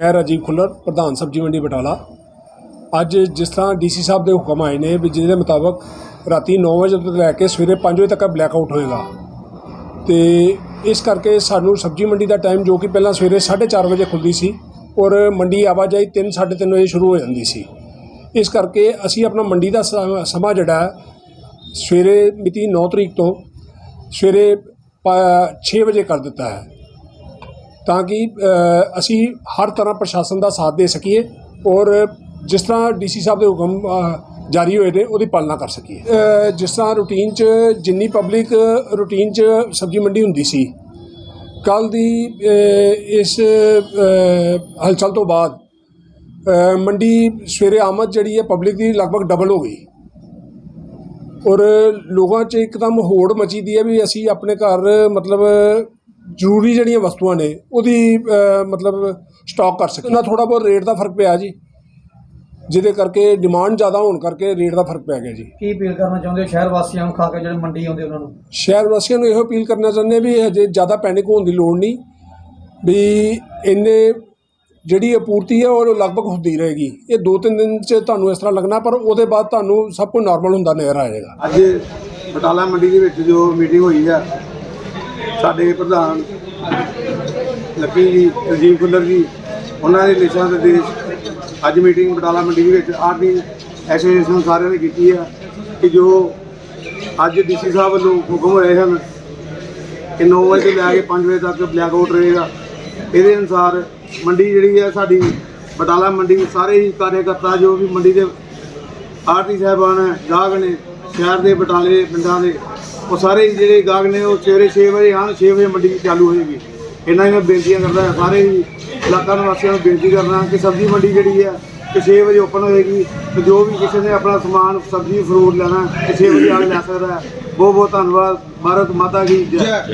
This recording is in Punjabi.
ਮੈਂ ਰਾਜੀਵ ਖੁੱਲਰ, ਪ੍ਰਧਾਨ ਸਬਜ਼ੀ ਮੰਡੀ ਬਟਾਲਾ। ਅੱਜ ਜਿਸ ਤਰ੍ਹਾਂ ਡੀਸੀ ਸਾਹਿਬ ਦੇ ਹੁਕਮ ਆਏ ਨੇ ਵੀ ਜਿਹਦੇ ਮੁਤਾਬਕ ਰਾਤੀ 9 ਵਜੇ ਤੋਂ ਲੈ ਕੇ ਸਵੇਰੇ 5 ਵਜੇ ਤੱਕ ਬਲੈਕ ਆਊਟ ਹੋਏਗਾ। ਤੇ ਇਸ ਕਰਕੇ ਸਾਨੂੰ ਸਬਜ਼ੀ ਮੰਡੀ ਦਾ ਟਾਈਮ ਜੋ ਕਿ ਪਹਿਲਾਂ ਸਵੇਰੇ 4:30 ਵਜੇ ਖੁੱਲਦੀ ਸੀ ਔਰ ਮੰਡੀ ਆਵਾਜਾਈ 3:30 ਵਜੇ ਸ਼ੁਰੂ ਹੋ ਜਾਂਦੀ ਸੀ। ਇਸ ਕਰਕੇ ਅਸੀਂ ਆਪਣਾ ਮੰਡੀ ਦਾ ਸਮਾਂ ਜਿਹੜਾ ਸਵੇਰੇ ਮਿਤੀ 9 ਤਰੀਕ ਤੋਂ ਸਵੇਰੇ 6 ਵਜੇ ਕਰ ਦਿੱਤਾ ਹੈ। ਤਾਂ ਕਿ ਅਸੀਂ ਹਰ ਤਰ੍ਹਾਂ ਪ੍ਰਸ਼ਾਸਨ ਦਾ ਸਾਥ ਦੇ ਸਕੀਏ ਔਰ ਜਿਸ ਤਰ੍ਹਾਂ ਡੀਸੀ ਸਾਹਿਬ ਦੇ ਹੁਕਮ ਜਾਰੀ ਹੋਏ ਨੇ, ਉਹਦੀ ਪਾਲਣਾ ਕਰ ਸਕੀਏ। ਜਿਸ ਤਰ੍ਹਾਂ ਰੂਟੀਨ 'ਚ ਜਿੰਨੀ ਪਬਲਿਕ ਰੂਟੀਨ 'ਚ ਸਬਜ਼ੀ ਮੰਡੀ ਹੁੰਦੀ ਸੀ ਕੱਲ ਦੀ ਇਸ ਹਲਚਲ ਤੋਂ ਬਾਅਦ ਮੰਡੀ ਸਵੇਰੇ ਆਮਦ ਜਿਹੜੀ ਹੈ ਪਬਲਿਕ ਦੀ ਲਗਭਗ ਡਬਲ ਹੋ ਗਈ। ਔਰ ਲੋਕਾਂ 'ਚ ਇੱਕਦਮ ਹੋੜ ਮਚੀ ਦੀ ਹੈ ਵੀ ਅਸੀਂ ਆਪਣੇ ਘਰ ਮਤਲਬ ਜ਼ਰੂਰੀ ਜਿਹੜੀਆਂ ਵਸਤੂਆਂ ਨੇ ਉਹਦੀ ਮਤਲਬ ਸਟਾਕ ਕਰ ਸਕੀਏ। ਨਾ ਥੋੜਾ ਬਹੁਤ ਰੇਟ ਦਾ ਫ਼ਰਕ ਪਿਆ ਜੀ। ਜਿਹਦੇ ਕਰਕੇ ਡਿਮਾਂਡ ਜ਼ਿਆਦਾ ਹੋਣ ਕਰਕੇ ਰੇਟ ਦਾ ਫ਼ਰਕ ਪੈ ਗਿਆ ਜੀ। ਕੀ ਅਪੀਲ ਕਰਨਾ ਚਾਹੁੰਦੇ ਹੋ ਸ਼ਹਿਰ ਵਾਸੀਆਂ ਨੂੰ ਖਾ ਕੇ ਜਿਹੜੇ ਮੰਡੀ ਆਉਂਦੇ ਉਹਨਾਂ ਨੂੰ? ਸ਼ਹਿਰ ਵਾਸੀਆਂ ਨੂੰ ਇਹੋ ਅਪੀਲ ਕਰਨਾ ਚਾਹੁੰਦੇ ਵੀ ਹਜੇ ਜ਼ਿਆਦਾ ਪੈਨਿਕ ਹੋਣ ਦੀ ਲੋੜ ਨਹੀਂ ਵੀ ਇੰਨੇ ਜਿਹੜੀ ਆਪੂਰਤੀ ਹੈ ਉਹ ਲਗਭਗ ਹੁੰਦੀ ਰਹੇਗੀ। ਇਹ ਦੋ ਤਿੰਨ ਦਿਨ 'ਚ ਤੁਹਾਨੂੰ ਇਸ ਤਰ੍ਹਾਂ ਲੱਗਣਾ ਪਰ ਉਹਦੇ ਬਾਅਦ ਤੁਹਾਨੂੰ ਸਭ ਕੁਝ ਨਾਰਮਲ ਹੁੰਦਾ ਨਜ਼ਰ ਆਏਗਾ ਅੱਜ ਬਟਾਲਾ ਮੰਡੀ ਦੇ ਵਿੱਚ ਜੋ ਮੀਟਿੰਗ ਹੋਈ ਆ ਸਾਡੇ ਪ੍ਰਧਾਨ ਲੱਕੀ ਜੀ ਰਜੀਵ ਕੁੱਲਰ ਜੀ, ਉਹਨਾਂ ਦੇ ਦਿਸ਼ਾ ਨਿਰਦੇਸ਼ ਅੱਜ ਮੀਟਿੰਗ ਬਟਾਲਾ ਮੰਡੀ ਦੇ ਵਿੱਚ ਆਰਟੀ ਐਸੋਸੀਏਸ਼ਨ ਸਾਰਿਆਂ ਨੇ ਕੀਤੀ ਆ ਕਿ ਜੋ ਅੱਜ ਡੀਸੀ ਸਾਹਿਬ ਵੱਲੋਂ ਹੁਕਮ ਹੋਏ ਹਨ ਕਿ 9 ਵਜੇ ਤੋਂ ਲੈ ਕੇ 5 ਵਜੇ ਤੱਕ ਬਲੈਕ ਆਊਟ ਰਹੇਗਾ। ਇਹਦੇ ਅਨੁਸਾਰ ਮੰਡੀ ਜਿਹੜੀ ਹੈ ਸਾਡੀ ਬਟਾਲਾ ਮੰਡੀ ਸਾਰੇ ਹੀ ਕਾਰਜਕਰਤਾ ਜੋ ਵੀ ਮੰਡੀ ਦੇ ਆਰਟੀ ਸਾਹਿਬਾਨ ਹੈ ਗਾਹਕ ਨੇ ਸ਼ਹਿਰ ਦੇ, ਬਟਾਲੇ ਪਿੰਡਾਂ ਦੇ ਉਹ ਸਾਰੇ ਹੀ ਜਿਹੜੇ ਗਾਹਕ ਨੇ ਉਹ ਸਵੇਰੇ 6 ਵਜੇ ਆਉਣ 6 ਵਜੇ ਮੰਡੀ ਚਾਲੂ ਹੋਏਗੀ। ਇਹਨਾਂ ਹੀ ਮੈਂ ਬੇਨਤੀਆਂ ਕਰਦਾ ਸਾਰੇ ਹੀ ਇਲਾਕਾ ਨਿਵਾਸੀਆਂ ਨੂੰ ਬੇਨਤੀ ਕਰਦਾ ਕਿ ਸਬਜ਼ੀ ਮੰਡੀ ਜਿਹੜੀ ਹੈ ਕਿ 6 ਵਜੇ ਓਪਨ ਹੋਏਗੀ ਤੇ ਜੋ ਵੀ ਕਿਸੇ ਨੇ ਆਪਣਾ ਸਮਾਨ ਸਬਜ਼ੀ ਫਰੂਟ ਲੈਣਾ ਹੈ, ਕਿ 6 ਵਜੇ ਆ ਕੇ ਲੈ ਸਕਦਾ ਬਹੁਤ ਬਹੁਤ ਧੰਨਵਾਦ। ਭਾਰਤ ਮਾਤਾ ਕੀ ਜੈ।